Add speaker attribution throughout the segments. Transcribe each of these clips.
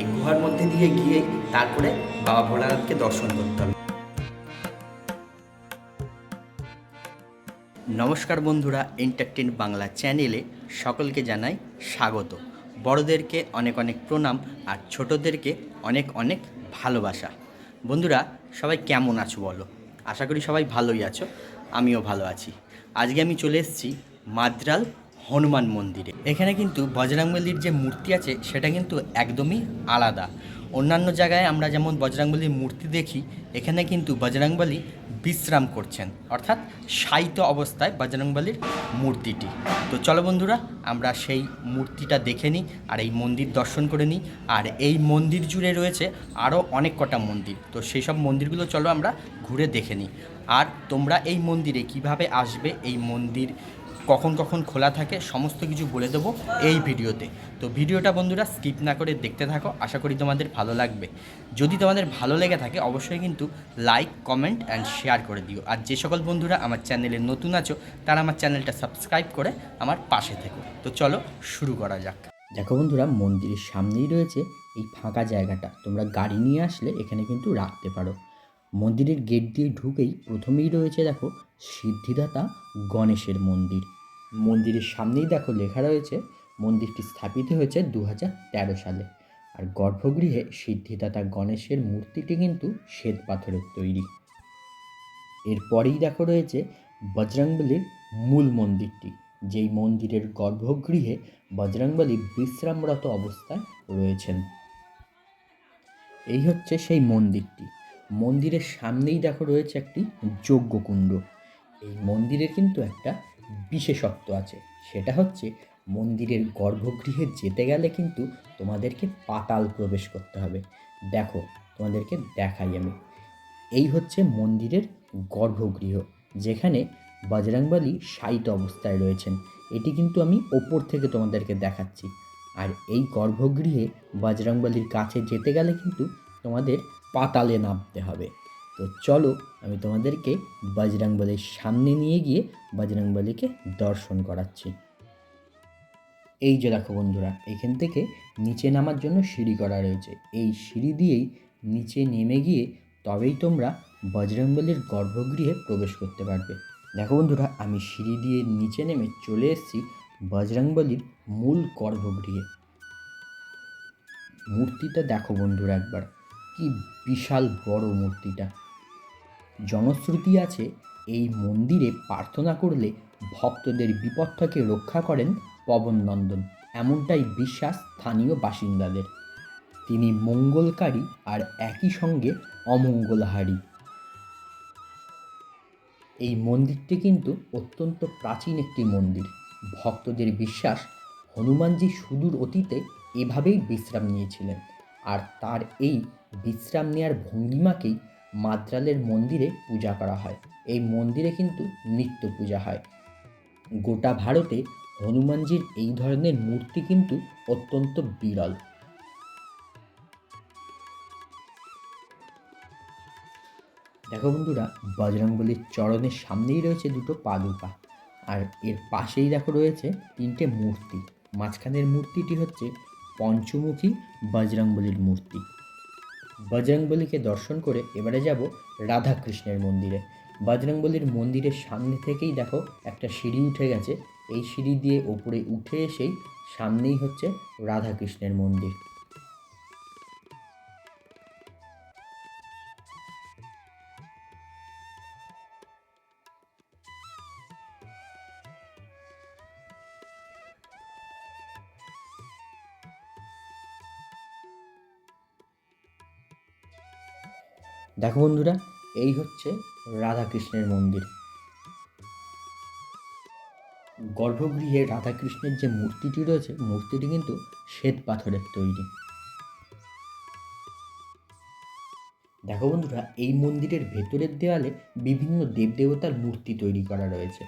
Speaker 1: এই গুহার মধ্যে দিয়ে গিয়ে তারপরে বাবা ভোলানাথকে দর্শন করতে হবে। নমস্কার বন্ধুরা এন্টারটেন বাংলা চ্যানেলে সকলকে জানাই স্বাগত। বড়দেরকে অনেক অনেক প্রণাম আর ছোটদেরকে অনেক অনেক ভালোবাসা। বন্ধুরা, সবাই কেমন আছো বলো? আশা করি সবাই ভালোই আছো, আমিও ভালো আছি। আজকে আমি চলে এসেছি মাদ্রাল হনুমান মন্দিরে। এখানে কিন্তু বজরাংবলীর যে মূর্তি আছে, সেটা কিন্তু একদমই আলাদা। অন্যান্য জায়গায় আমরা যেমন বজরাংবলীর মূর্তি দেখি, এখানে কিন্তু বজরাংবলী বিশ্রাম করছেন। অর্থাৎ শায়িত অবস্থায় বজরংবলীর মূর্তিটি। তো চলো বন্ধুরা, আমরা সেই মূর্তিটা দেখে নিই, আর এই মন্দির দর্শন করে নিই। আর এই মন্দির জুড়ে রয়েছে আরও অনেক কটা মন্দির। তো সেই সব মন্দিরগুলো চলো আমরা ঘুরে দেখে নিই। আর তোমরা এই মন্দিরে কীভাবে আসবে, এই মন্দির কখন কখন খোলা থাকে সমস্ত কিছু বলে দেবো এই ভিডিওতে। তো ভিডিওটা বন্ধুরা স্কিপ না করে দেখতে থাকো, আশা করি তোমাদের ভালো লাগবে। যদি তোমাদের ভালো লেগে থাকে, অবশ্যই কিন্তু লাইক কমেন্ট অ্যান্ড শেয়ার করে দিও। আর যে সকল বন্ধুরা আমার চ্যানেলে নতুন আছো, তারা আমার চ্যানেলটা সাবস্ক্রাইব করে আমার পাশে থেকো। তো চলো শুরু করা যাক। দেখো বন্ধুরা, মন্দিরের সামনেই রয়েছে এই ফাঁকা জায়গাটা। তোমরা গাড়ি নিয়ে আসলে এখানে কিন্তু রাখতে পারো। মন্দিরের গেট দিয়ে ঢুকেই প্রথমেই রয়েছে দেখো সিদ্ধিদাতা গণেশের মন্দির। মন্দিরের সামনেই দেখো লেখা রয়েছে, মন্দিরটি স্থাপিত হয়েছে দু সালে। আর গর্ভগৃহে সিদ্ধিদাতা গণেশের মূর্তিটি কিন্তু শ্বেত পাথরের তৈরি। এরপরেই দেখো রয়েছে বজরংবলীর মূল মন্দিরটি, যেই মন্দিরের গর্ভগৃহে বজরংবলী বিশ্রামরত অবস্থায় রয়েছেন। এই হচ্ছে সেই মন্দিরটি। মন্দিরের সামনেই দেখো রয়েছে একটি যজ্ঞকুণ্ড। এই মন্দিরে কিন্তু একটা বিশেষত্ব আছে। সেটা হচ্ছে, মন্দিরের গর্ভগৃহে যেতে গেলে কিন্তু তোমাদেরকে পাতাল প্রবেশ করতে হবে। দেখো, তোমাদেরকে দেখাই আমি। এই হচ্ছে মন্দিরের গর্ভগৃহ, যেখানে বজরংবলী শায়িত অবস্থায় রয়েছেন। এটি কিন্তু আমি ওপর থেকে তোমাদেরকে দেখাচ্ছি। আর এই গর্ভগৃহে বজরংবলীর কাছে যেতে গেলে কিন্তু তোমাদের পাতালে নামতে হবে। তো চলো আমি তোমাদেরকে বজরংবলীর সামনে নিয়ে গিয়ে বজরংবলীকে দর্শন করাচ্ছি। এই যে দেখো বন্ধুরা, এখান থেকে নিচে নামার জন্য সিঁড়ি করা রয়েছে। এই সিঁড়ি দিয়েই নিচে নেমে গিয়ে তবেই তোমরা বজরংবলীর গর্ভগৃহে প্রবেশ করতে পারবে। দেখো বন্ধুরা, আমি সিঁড়ি দিয়ে নিচে নেমে চলে এসেছি বজরংবলীর মূল গর্ভগৃহে। মূর্তিটা দেখো বন্ধুরা একবার, কি বিশাল বড় মূর্তিটা। জনশ্রুতি আছে, এই মন্দিরে প্রার্থনা করলে ভক্তদের বিপদ থেকে রক্ষা করেন পবননন্দন। এমনটাই বিশ্বাস স্থানীয় বাসিন্দাদের। তিনি মঙ্গলকারী আর একই সঙ্গে অমঙ্গলহারী। এই মন্দিরটি কিন্তু অত্যন্ত প্রাচীন একটি মন্দির। ভক্তদের বিশ্বাস হনুমানজি সুদূর অতীতে এভাবেই বিশ্রাম নিয়েছিলেন। আর তার এই বিশ্রাম নেওয়ার ভঙ্গিমাকেই মাদ্রালের মন্দিরে পূজা করা হয়। এই মন্দিরে কিন্তু নিত্য পূজা হয়। গোটা ভারতে হনুমানজির এই ধরনের মূর্তি কিন্তু অত্যন্ত বিরল। দেখো বন্ধুরা, বজরংবলীর চরণের সামনেই রয়েছে দুটো পাদুকা। আর এর পাশেই দেখো রয়েছে তিনটে মূর্তি। মাঝখানের মূর্তিটি হচ্ছে পঞ্চমুখী বজরংবলীর মূর্তি। বজরংবলীকে দর্শন করে এবারে যাব রাধাকৃষ্ণের মন্দিরে। বজরংবলীর মন্দিরের সামনে থেকেই দেখো একটা সিঁড়ি উঠে গেছে। এই সিঁড়ি দিয়ে ওপরে উঠে এসেই সামনেই হচ্ছে রাধাকৃষ্ণের মন্দির। দেখো বন্ধুরা, এই হচ্ছে রাধাকৃষ্ণের মন্দির। গর্ভগৃহে রাধাকৃষ্ণের যে মূর্তিটি রয়েছে, মূর্তিটি কিন্তু শ্বেত পাথরের তৈরি। দেখো বন্ধুরা, এই মন্দিরের ভেতরের দেওয়ালে বিভিন্ন দেবদেবতার মূর্তি তৈরি করা রয়েছে।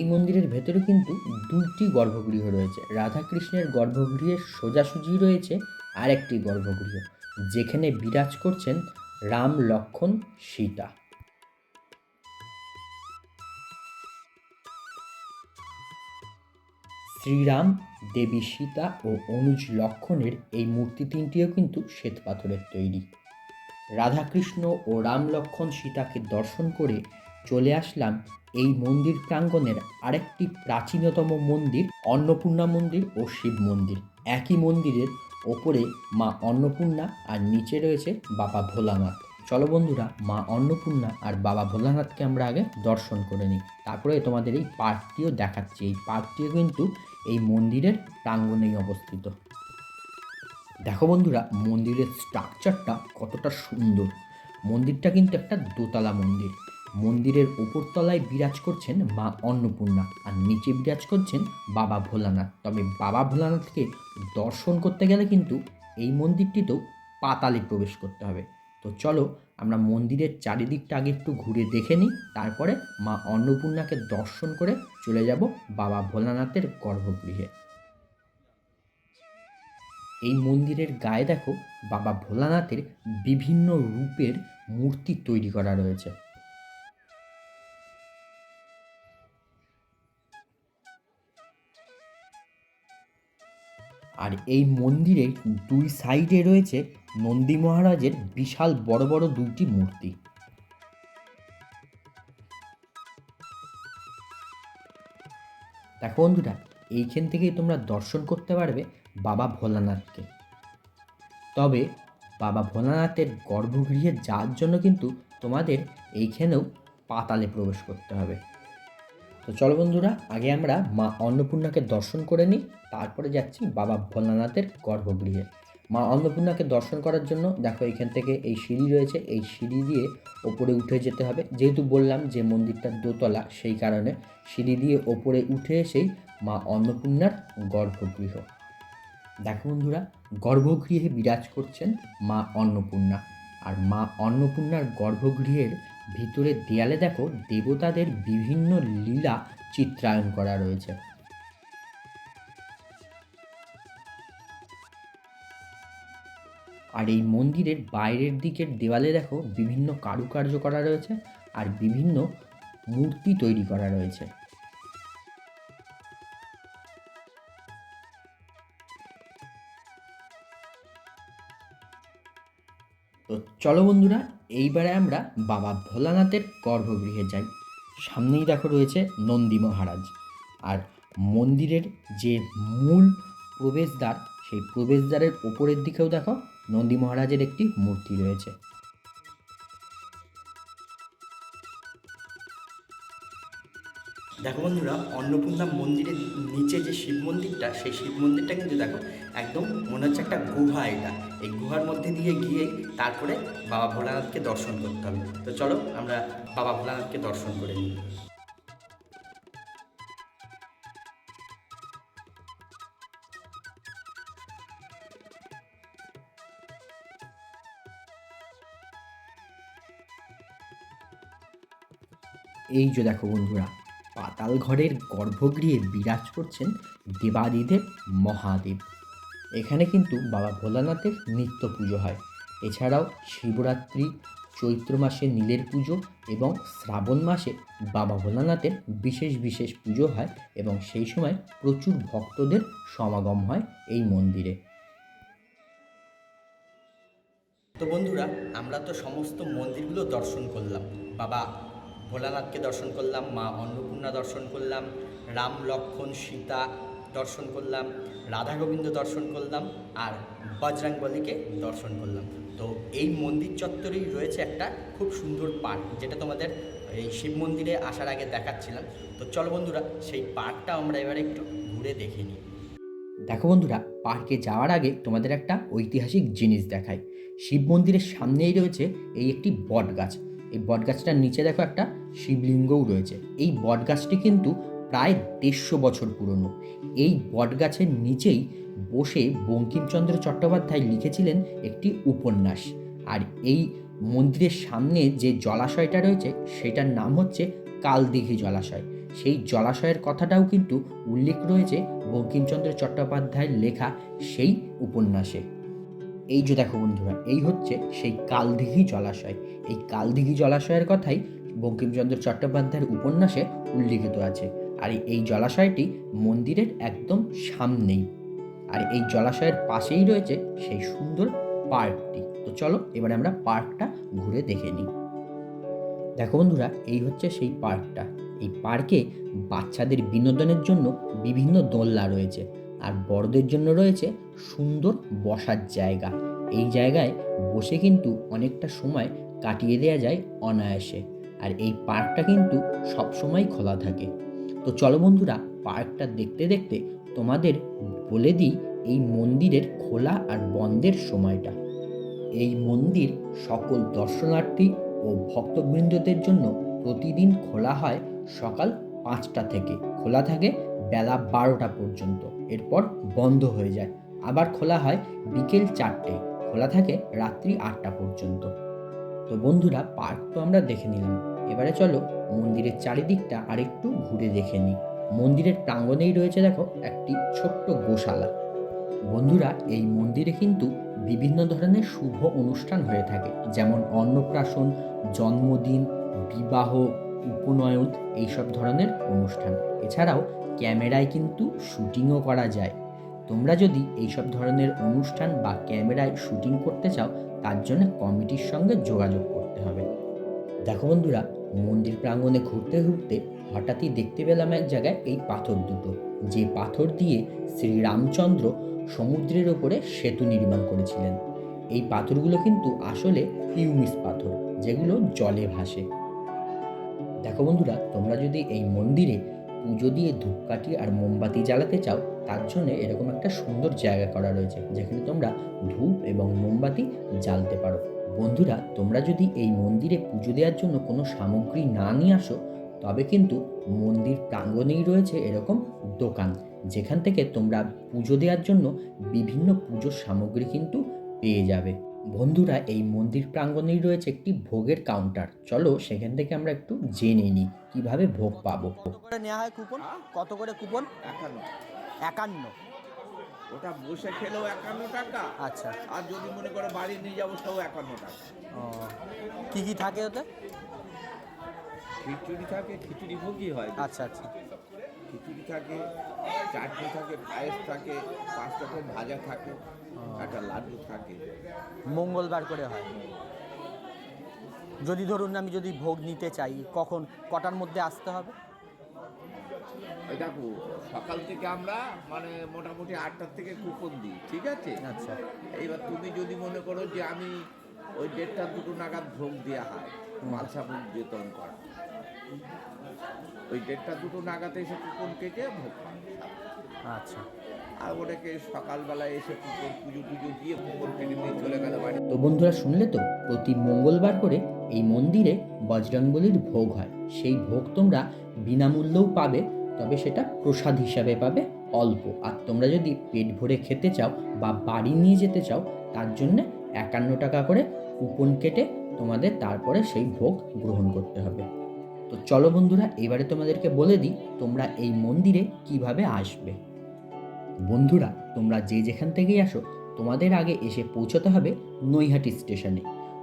Speaker 1: এই মন্দিরের ভেতরে কিন্তু দুইটি গর্ভগৃহ রয়েছে। রাধাকৃষ্ণের গর্ভগৃহের সোজাসুজি রয়েছে আরেকটি গর্ভগৃহ, যেখানে বিরাজ করছেন রাম লক্ষণ সীতা। শ্রীরাম, দেবী সীতা ও অনুজ লক্ষণের এই মূর্তি তিনটিও কিন্তু শ্বেত পাথরের তৈরি। রাধাকৃষ্ণ ও রাম লক্ষণ সীতাকে দর্শন করে চলে আসলাম এই মন্দির প্রাঙ্গণের আরেকটি প্রাচীনতম মন্দির, অন্নপূর্ণা মন্দির ও শিব মন্দির। একই মন্দিরের ওপরে মা অন্নপূর্ণা আর নিচে রয়েছে বাবা ভোলানাথ। চলো বন্ধুরা, মা অন্নপূর্ণা আর বাবা ভোলানাথকে আমরা আগে দর্শন করে নিই। তারপরে তোমাদের এই পার্কটিও দেখাচ্ছি। এই পার্কটিও কিন্তু এই মন্দিরের প্রাঙ্গণেই অবস্থিত। দেখো বন্ধুরা, মন্দিরের স্ট্রাকচারটা কতটা সুন্দর। মন্দিরটা কিন্তু একটা দোতলা মন্দির। মন্দিরের ওপরতলায় বিরাজ করছেন মা অন্নপূর্ণা আর নিচে বিরাজ করছেন বাবা ভোলানাথ। তবে বাবা ভোলানাথকে দর্শন করতে গেলে কিন্তু এই মন্দিরটিতেও পাতালে প্রবেশ করতে হবে। তো চলো আমরা মন্দিরের চারিদিকটা আগে একটু ঘুরে দেখে নিই, তারপরে মা অন্নপূর্ণাকে দর্শন করে চলে যাব বাবা ভোলানাথের গর্ভগৃহে। এই মন্দিরের গায়ে দেখো বাবা ভোলানাথের বিভিন্ন রূপের মূর্তি তৈরি করা রয়েছে। আর এই মন্দিরের দুই সাইডে রয়েছে নন্দী মহারাজের বিশাল বড় বড় দুইটি মূর্তি। দেখো বন্ধুরা, এইখান থেকেই তোমরা দর্শন করতে পারবে বাবা ভোলানাথকে। তবে বাবা ভোলানাথের গর্ভগৃহে যাওয়ার জন্য কিন্তু তোমাদের এইখানেও পাতালে প্রবেশ করতে হবে। তো চলো বন্ধুরা, আগে আমরা মা অন্নপূর্ণাকে দর্শন করে নিই, তারপরে যাচ্ছি বাবা ভোলানাথের গর্ভগৃহে। মা অন্নপূর্ণাকে দর্শন করার জন্য দেখো এখান থেকে এই সিঁড়ি রয়েছে, এই সিঁড়ি দিয়ে ওপরে উঠে যেতে হবে। যেহেতু বললাম যে মন্দিরটা দোতলা, সেই কারণে সিঁড়ি দিয়ে ওপরে উঠে এসেই মা অন্নপূর্ণার গর্ভগৃহ। দেখো বন্ধুরা, গর্ভগৃহে বিরাজ করছেন মা অন্নপূর্ণা। আর মা অন্নপূর্ণার গর্ভগৃহের ভিতরের দেয়ালে দেখো দেবতাদের বিভিন্ন লীলা চিত্রায়ন করা রয়েছে। আর এই মন্দিরের বাইরের দিকের দেওয়ালে দেখো বিভিন্ন কারুকার্য করা রয়েছে আর বিভিন্ন মূর্তি তৈরি করা রয়েছে। তো চলো বন্ধুরা এইবারে আমরা বাবা ভোলানাথের গর্ভগৃহে যাই। সামনেই দেখো রয়েছে নন্দী মহারাজ। আর মন্দিরের যে মূল প্রবেশদ্বার, সেই প্রবেশদ্বারের ওপরের দিকেও দেখো নন্দী মহারাজের একটি মূর্তি রয়েছে। দেখো বন্ধুরা, অন্নপূর্ণা মন্দিরের নিচে যে শিব মন্দিরটা, সেই শিব মন্দিরটা কিন্তু দেখো একদম মনে হচ্ছে একটা গুহা এটা। এই গুহার মধ্যে দিয়ে গিয়ে তারপরে বাবা ভোলানাথকে দর্শন করতে হবে। তো চলো আমরা বাবা ভোলানাথকে দর্শন করে নিই। এই যে দেখো বন্ধুরা পাতাল ঘরের গর্ভগৃহে বিরাজ করছেন দেবাদিদেব মহাদেব। এখানে কিন্তু বাবা ভোলানাথের নিত্য পুজো হয়। এছাড়াও শিবরাত্রি, চৈত্র মাসে নীলের পুজো এবং শ্রাবণ মাসে বাবা ভোলানাথের বিশেষ বিশেষ পুজো হয় এবং সেই সময় প্রচুর ভক্তদের সমাগম হয় এই মন্দিরে। তো বন্ধুরা, আমরা তো সমস্ত মন্দিরগুলো দর্শন করলাম। বাবা ভোলানাথকে দর্শন করলাম, মা অন্নপূর্ণা দর্শন করলাম, রাম লক্ষণ সীতা দর্শন করলাম, রাধা গোবিন্দ দর্শন করলাম আর বজরাঙ্গলিকে দর্শন করলাম। তো এই মন্দির চত্বরেই রয়েছে একটা খুব সুন্দর পার্ক, যেটা তোমাদের এই শিব মন্দিরে আসার আগে দেখাচ্ছিলাম। তো চলো বন্ধুরা, সেই পার্কটা আমরা এবার একটু ঘুরে দেখে নিই। দেখো বন্ধুরা, পার্কে যাওয়ার আগে তোমাদের একটা ঐতিহাসিক জিনিস দেখাই। শিব মন্দিরের সামনেই রয়েছে এই একটি বট গাছ এই বটগাছটার নিচে দেখো একটা শিবলিঙ্গও রয়েছে। এই বটগাছটি কিন্তু প্রায় দেড়শো বছর পুরনো। এই বটগাছের নিচেই বসে বঙ্কিমচন্দ্র চট্টোপাধ্যায় লিখেছিলেন একটি উপন্যাস। আর এই মন্দিরের সামনে যে জলাশয়টা রয়েছে, সেটার নাম হচ্ছে কালদিঘি জলাশয়। সেই জলাশয়ের কথাটাও কিন্তু উল্লেখ রয়েছে বঙ্কিমচন্দ্র চট্টোপাধ্যায়ের লেখা সেই উপন্যাসে। এই যে দেখো বন্ধুরা, এই হচ্ছে সেই কালদিঘি জলাশয়। এই কালদিঘি জলাশয়ের কথাই বঙ্কিমচন্দ্র চট্টোপাধ্যায়ের উপন্যাসে উল্লিখিত আছে। আর এই জলাশয়টি মন্দিরের একদম সামনেই। আর এই জলাশয়ের পাশেই রয়েছে সেই সুন্দর পার্কটি। তো চলো এবারে আমরা পার্কটা ঘুরে দেখে নিই। দেখো বন্ধুরা, এই হচ্ছে সেই পার্কটা। এই পার্কে বাচ্চাদের বিনোদনের জন্য বিভিন্ন দোলনা রয়েছে। আর বড়দের জন্য রয়েছে সুন্দর বসার জায়গা। এই জায়গায় বসে কিন্তু অনেকটা সময় কাটিয়ে দেওয়া যায় অনায়াসে। আর এই পার্কটা কিন্তু সবসময় খোলা থাকে। তো চলো বন্ধুরা, পার্কটা দেখতে দেখতে তোমাদের বলে দিই এই মন্দিরের খোলা আর বন্ধের সময়টা। এই মন্দির সকল দর্শনার্থী ও ভক্তবৃন্দদের জন্য প্রতিদিন খোলা হয় সকাল পাঁচটা থেকে। খোলা থাকে বেলা বারোটা পর্যন্ত। এরপর বন্ধ হয়ে যায়। আবার খোলা হয় বিকেল চারটে। খোলা থাকে রাত্রি আটটা পর্যন্ত। তো বন্ধুরা, পার্ক তো আমরা দেখে নিলাম। এবারে চলো মন্দিরের চারিদিকটা আরেকটু ঘুরে দেখে নিই। মন্দিরের প্রাঙ্গণেই রয়েছে দেখো একটি ছোট্ট গোশালা। বন্ধুরা, এই মন্দিরে কিন্তু বিভিন্ন ধরনের শুভ অনুষ্ঠান হয়ে থাকে। যেমন অন্নপ্রাশন, জন্মদিন, বিবাহ, উপনয়ন, এইসব ধরনের অনুষ্ঠান। এছাড়াও ক্যামেরায় কিন্তু শুটিংও করা যায়। তোমরা যদি এইসব ধরনের অনুষ্ঠান বা ক্যামেরায় শুটিং করতে চাও, তার জন্য কমিটির সঙ্গে যোগাযোগ করতে হবে। দেখো বন্ধুরা, মন্দির প্রাঙ্গণে ঘুরতে ঘুরতে হঠাৎই দেখতে পেলাম এক জায়গায় এই পাথর দুটো। যে পাথর দিয়ে শ্রীরামচন্দ্র সমুদ্রের ওপরে সেতু নির্মাণ করেছিলেন। এই পাথরগুলো কিন্তু আসলে পিউমিস পাথর, যেগুলো জলে ভাসে। দেখো বন্ধুরা, তোমরা যদি এই মন্দিরে পুজো দিয়ে ধূপকাঠি আর মোমবাতি জ্বালাতে চাও, তার জন্য এরকম একটা সুন্দর জায়গা করা রয়েছে, যেখানে তোমরা ধূপ এবং মোমবাতি জ্বালতে পারো। বন্ধুরা, তোমরা যদি এই মন্দিরে পুজো দেওয়ার জন্য কোনো সামগ্রী না নিয়ে আসো, তবে কিন্তু মন্দির প্রাঙ্গণেই রয়েছে এরকম দোকান, যেখান থেকে তোমরা পুজো দেওয়ার জন্য বিভিন্ন পুজোর সামগ্রী কিন্তু পেয়ে যাবে। বন্ধুরা এই মন্দির প্রাঙ্গণেই রয়েছে একটি ভোগের কাউন্টার চলো সেখান থেকে আমরা একটু জেনে নিই কীভাবে ভোগ পাবো।
Speaker 2: কত করে নেওয়া হয় কুপন কত করে কুপন
Speaker 3: একান্ন।
Speaker 2: একান্ন।
Speaker 3: ওটা বসে খেলেও একান্ন টাকা।
Speaker 2: আচ্ছা।
Speaker 3: আর যদি মনে করো বাড়ি নিয়ে যাব সেও একান্ন টাকা।
Speaker 2: ও কি কি থাকে ওতে?
Speaker 3: খিচুড়ি থাকে খিচুড়ি ভোগই হয়।
Speaker 2: আচ্ছা আচ্ছা।
Speaker 3: খিচুড়ি থাকে চাটনি থাকে পায়েস থাকে পাঁচ রকম ভাজা থাকে একটা লাড্ডু থাকে।
Speaker 2: মঙ্গলবার করে হয়। যদি ধরুন আমি যদি ভোগ নিতে চাই কখন কটার মধ্যে আসতে হবে?
Speaker 3: দেখো সকাল থেকে আমরা মানে মোটামুটি আটটার থেকে কুপন দিই ঠিক আছে?
Speaker 2: আচ্ছা।
Speaker 3: এইবার তুমি যদি মনে করো যে আমি ওই দেড়টা দুটো নাগাদ ভোগ দেওয়া হয় মালসা ভোগ বেতন করা। ওই ডেটটা দুটো নাগাতে এসে কুপন কেটে ভোগ
Speaker 2: আচ্ছা।
Speaker 3: আর ওটাকে সকালবেলা এসে কুপন পুজো পুজো দিয়ে কুপন কেটে দিয়ে চলে গেলে বাড়ি।
Speaker 1: তো বন্ধুরা শুনলে তো? প্রতি মঙ্গলবার করে এই মন্দিরে বজরংবলির ভোগ হয়। সেই ভোগ তোমরা বিনামূল্যেও পাবে তবে সেটা প্রসাদ হিসাবে পাবে অল্প। আর তোমরা যদি পেট ভরে খেতে চাও বা বাড়ি নিয়ে যেতে চাও তার জন্য একান্ন টাকা করে কুপন কেটে তোমাদের তারপরে সেই ভোগ গ্রহণ করতে হবে। তো চলো বন্ধুরা, এবারে তোমাদেরকে বলে দিই তোমরা এই মন্দিরে কীভাবে আসবে। বন্ধুরা, তোমরা যে যেখান থেকেই আসো, তোমাদের আগে এসে পৌঁছতে হবে নৈহাটি স্টেশনে।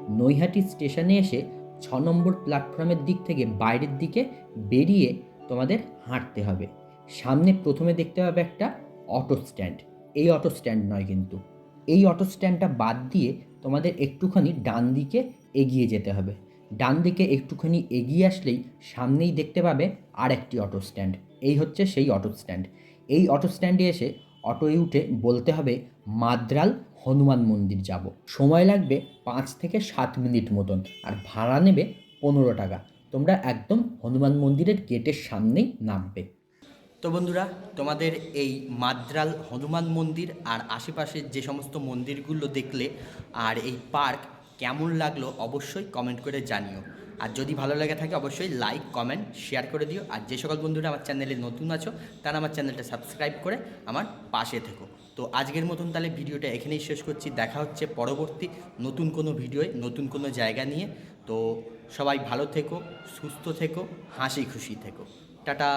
Speaker 1: নৈহাটি স্টেশনে এসে ছ নম্বর প্ল্যাটফর্মের দিক থেকে বাইরের দিকে বেরিয়ে তোমাদের হাঁটতে হবে। সামনে প্রথমে দেখতে পাবে একটা অটো স্ট্যান্ড। এই অটো স্ট্যান্ড নয় কিন্তু। এই অটো স্ট্যান্ডটা বাদ দিয়ে তোমাদের একটুখানি ডান দিকে এগিয়ে যেতে হবে। ডান দিকে একটুখানি এগিয়ে আসলেই সামনেই দেখতে পাবে আর একটি অটো স্ট্যান্ড। এই হচ্ছে সেই অটো স্ট্যান্ড। এই অটো স্ট্যান্ডে এসে অটোয় উঠে বলতে হবে, মাদ্রাল হনুমান মন্দির যাব। সময় লাগবে পাঁচ থেকে সাত মিনিট মতন আর ভাড়া নেবে পনেরো টাকা। তোমরা একদম হনুমান মন্দিরের গেটের সামনেই নামবে। তো বন্ধুরা, তোমাদের এই মাদ্রাল হনুমান মন্দির আর আশেপাশের যে সমস্ত মন্দিরগুলো দেখলে আর এই পার্ক কেমন লাগল অবশ্যই কমেন্ট করে জানিও। আর যদি ভালো লেগে থাকে অবশ্যই লাইক কমেন্ট শেয়ার করে দিও। আর যে সকল বন্ধুরা আমার চ্যানেলে নতুন আছো, তারা আমার চ্যানেলটা সাবস্ক্রাইব করে আমার পাশে থেকো। তো আজকের মতন তাহলে ভিডিওটা এখানেই শেষ করছি। দেখা হচ্ছে পরবর্তী নতুন কোনো ভিডিওয়, নতুন কোনো জায়গা নিয়ে। তো সবাই ভালো থেকো, সুস্থ থেকো, হাসি খুশি থেকো। টাটা!